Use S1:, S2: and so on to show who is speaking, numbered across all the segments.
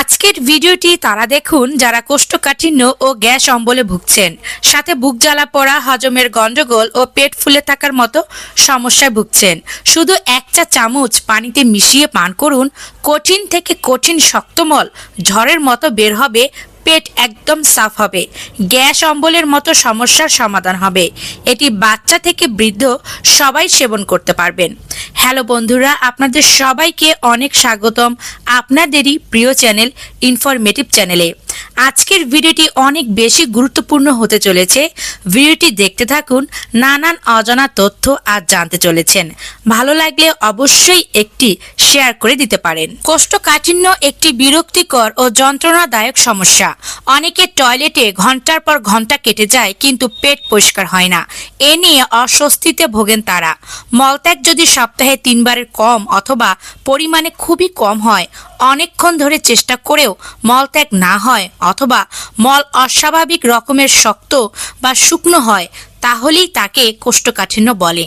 S1: আজকের ভিডিওটি তারা দেখুন যারা কোষ্ঠকাঠিন্য ও গ্যাস অম্বলে ভুগছেন। সাথে বুক জ্বালা পড়া, হজমের গন্ডগোল ও পেট ফুলে থাকার মতো সমস্যায় ভুগছেন। শুধু এক চা চামচ পানিতে মিশিয়ে পান করুন। কঠিন থেকে কঠিন শক্তমল ঝড়ের মতো বের হবে পেট একদম সাফ হবে। গ্যাস অম্বলের মতো সমস্যার সমাধান হবে। এটি বাচ্চা থেকে বৃদ্ধ সবাই সেবন করতে পারবেন। হ্যালো বন্ধুরা, আপনাদের সবাইকে অনেক স্বাগতম। আপনাদেরই প্রিয় চ্যানেল ইনফরমেটিভ চ্যানেলে। আজকের ভিডিওটি অনেক বেশি গুরুত্বপূর্ণ হতে চলেছে। ভিডিওটি দেখতে থাকুন, নানান অজানা তথ্য আজ জানতে চলেছেন। ভালো লাগলে অবশ্যই একটি শেয়ার করে দিতে পারেন। কোষ্ঠকাঠিন্য একটি বিরক্তিকর ও যন্ত্রণাদায়ক সমস্যা। অনেকে টয়লেটে ঘণ্টার পর ঘণ্টা কেটে যায়, কিন্তু পেট পরিষ্কার হয় না। এ নিয়ে অস্বস্তিতে ভোগেন তারা। মলত্যাগ যদি সপ্তাহে তিনবারের কম অথবা পরিমাণে খুবই কম হয় অনেকক্ষণ ধরে চেষ্টা করেও মলত্যাগ না হয় অথবা মল অস্বাভাবিক রকমের শক্ত বা শুকনো হয়, তাহলেই তাকে কোষ্ঠকাঠিন্য বলে।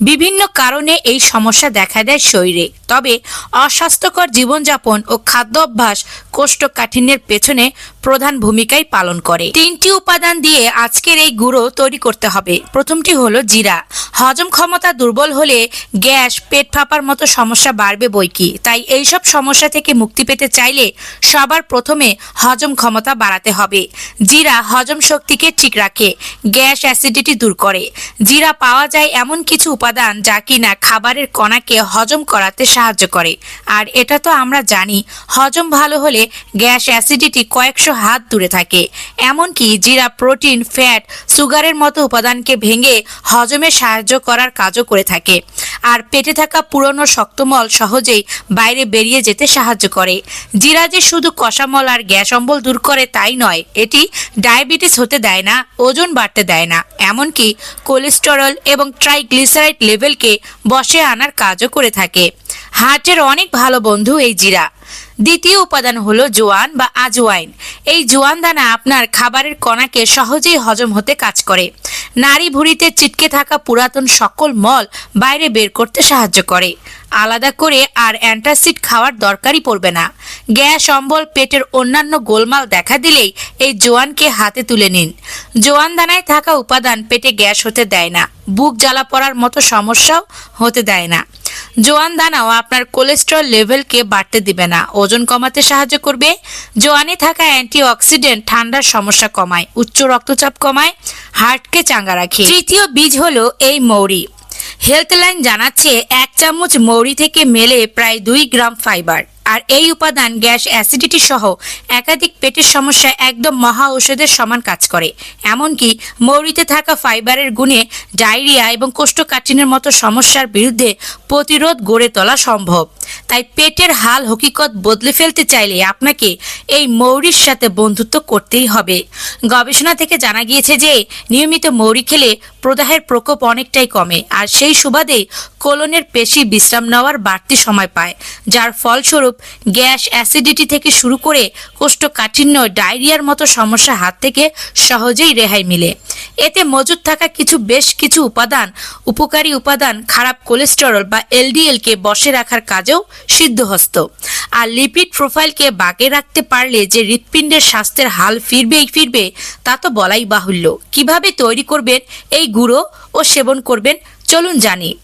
S1: বিভিন্ন কারণে এই সমস্যা দেখা দেয় শরীরে। তবে অস্বাস্থ্যকর জীবনযাপন ও খাদ্য অভ্যাস কোষ্ঠকাঠিন্যের পেছনে প্রধান ভূমিকাই পালন করে। তিনটি উপাদান দিয়ে আজকের এই গুঁড়ো তৈরি করতে হবে। প্রথমটি হলো জিরা। হজম ক্ষমতা দুর্বল হলে গ্যাস, পেট ফাঁপার মতো সমস্যা বাড়বে বইকি তাই এইসব সমস্যা থেকে মুক্তি পেতে চাইলে সবার প্রথমে হজম ক্ষমতা বাড়াতে হবে। জিরা হজম শক্তিকে ঠিক রাখে, গ্যাস অ্যাসিডিটি দূর করে। জিরা পাওয়া যায় এমন কিছু উপাদান যা কিনা খাবারের কণাকে হজম করাতে সাহায্য করে। আর এটা তো আমরা জানি, হজম ভালো হলে গ্যাস অ্যাসিডিটি কয়েকশো হাত দূরে থাকে। এমনকি জিরা, প্রোটিন, ফ্যাট, সুগারের মতো উপাদানকে ভেঙে হজমে সাহায্য করার কাজও করে থাকে। আর পেটে থাকা পুরনো শক্তমল সহজেই বাইরে বেরিয়ে যেতে সাহায্য করে। জিরা যে শুধু কষামল আর গ্যাস অম্বল দূর করে তাই নয়, এটি ডায়াবেটিস হতে দেয় না, ওজন বাড়তে দেয় না। এমনকি কোলেস্টেরল এবং ট্রাইগ্লিসারাইড লেভেলকে বসে আনার কাজও করে থাকে। হার্টের অনেক ভালো বন্ধু এই জিরা। দ্বিতীয় উপাদান হলো জোয়ান বা আজওয়াইন। এই জোয়ান দানা আপনার খাবারের কণাকে সহজেই হজম হতে কাজ করে। নারী ভুঁড়িতে চিটকে থাকা পুরাতন সকল মল বাইরে বের করতে সাহায্য করে। আলাদা করে আর অ্যান্টাসিড খাওয়ার দরকারই পড়বে না। গ্যাস, অম্বল, পেটের অন্যান্য গোলমাল দেখা দিলেই এই জোয়ানকে হাতে তুলে নিন। জোয়ান দানায় থাকা উপাদান পেটে গ্যাস হতে দেয় না। বুক জ্বালা পড়ার মতো সমস্যাও হতে দেয় না। জোয়ান দানাও আপনার কোলেস্ট্রল লেভেলকে বাড়তে দিবে না। ওজন কমাতে সাহায্য করবে। জোয়ানে থাকা অ্যান্টিঅক্সিডেন্ট ঠান্ডার সমস্যা কমায়, উচ্চ রক্তচাপ কমায়, হার্টকে চাঙ্গা রাখে। তৃতীয় বীজ হলো এই মৌরি। হেলথলাইন জানাচ্ছে এক চামচ মৌরি থেকে মেলে প্রায় দুই গ্রাম ফাইবার। আর এই উপাদান গ্যাস অ্যাসিডিটি সহ একাধিক পেটের সমস্যা একদম মহা ঔষধের সমান কাজ করে। এমনকি মৌরিতে থাকা ফাইবারের গুণে ডায়রিয়া এবং কোষ্ঠকাঠিনের মতো সমস্যার বিরুদ্ধে প্রতিরোধ গড়ে তোলা সম্ভব। তাই পেটের হাল হকিকত বদলে ফেলতে চাইলে আপনাকে এই মৌরির সাথে বন্ধুত্ব করতেই হবে। গবেষণা থেকে জানা গিয়েছে যে, নিয়মিত মৌরি খেলে প্রদাহের প্রকোপ অনেকটাই কমে আর সেই সুবাদে কোলনের পেশি বিশ্রাম নেওয়ার বাড়তি সময় পায়, যার ফলস্বরূপ গ্যাস অ্যাসিডিটি থেকে শুরু করে কোষ্ঠকাঠিন্য, ডায়রিয়ার মতো সমস্যা হাত থেকে সহজেই রেহাই মিলে। এতে মজুদ থাকা কিছু বেশ কিছু উপাদান, উপকারী উপাদান, খারাপ কোলেস্টেরল বা এলডিএলকে বসে রাখার কাজেও সিদ্ধহস্ত। আর লিপিড প্রোফাইলকে বাগে রাখতে পারলে যে হৃৎপিণ্ডের স্বাস্থ্যের হাল ফিরবেই ফিরবে, তা তো বলাই বাহুল্য। কীভাবে তৈরি করবেন এই গুঁড়ো ও সেবন করবেন, চলুন জানি।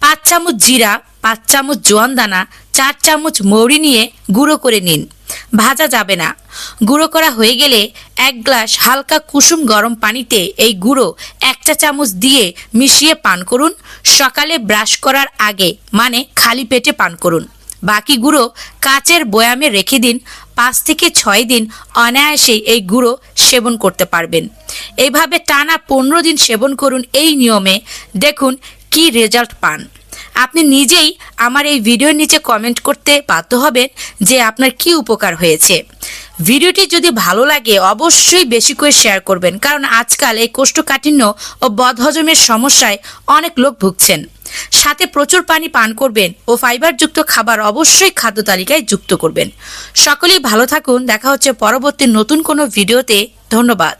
S1: পাঁচ চামচ জিরা, পাঁচ চামচ জোয়ান দানা চার চামচ মৌরি নিয়ে গুঁড়ো করে নিন। ভাজা যাবে না। গুঁড়ো করা হয়ে গেলে এক গ্লাস হালকা কুসুম গরম পানিতে এই গুঁড়ো এক চা চামচ দিয়ে মিশিয়ে পান করুন। সকালে ব্রাশ করার আগে মানে খালি পেটে পান করুন। বাকি গুঁড়ো কাচের বয়ামে রেখে দিন। পাঁচ থেকে ছয় দিন অনায়াসেই এই গুঁড়ো সেবন করতে পারবেন। এইভাবে টানা পনেরো দিন সেবন করুন এই নিয়মে। দেখুন কি রেজাল্ট পান। আপনি নিজেই আমার এই ভিডিওর নিচে কমেন্ট করতে বাধ্য হবেন যে আপনার কি উপকার হয়েছে। ভিডিওটি যদি ভালো লাগে অবশ্যই বেশি করে শেয়ার করবেন, কারণ আজকাল এই কোষ্ঠকাঠিন্য ও বদহজমের সমস্যায় অনেক লোক ভুগছেন। সাথে প্রচুর পানি পান করবেন ও ফাইবারযুক্ত খাবার অবশ্যই খাদ্য তালিকায় যুক্ত করবেন। সকলেই ভালো থাকুন, দেখা হচ্ছে পরবর্তী নতুন কোনো ভিডিওতে। ধন্যবাদ।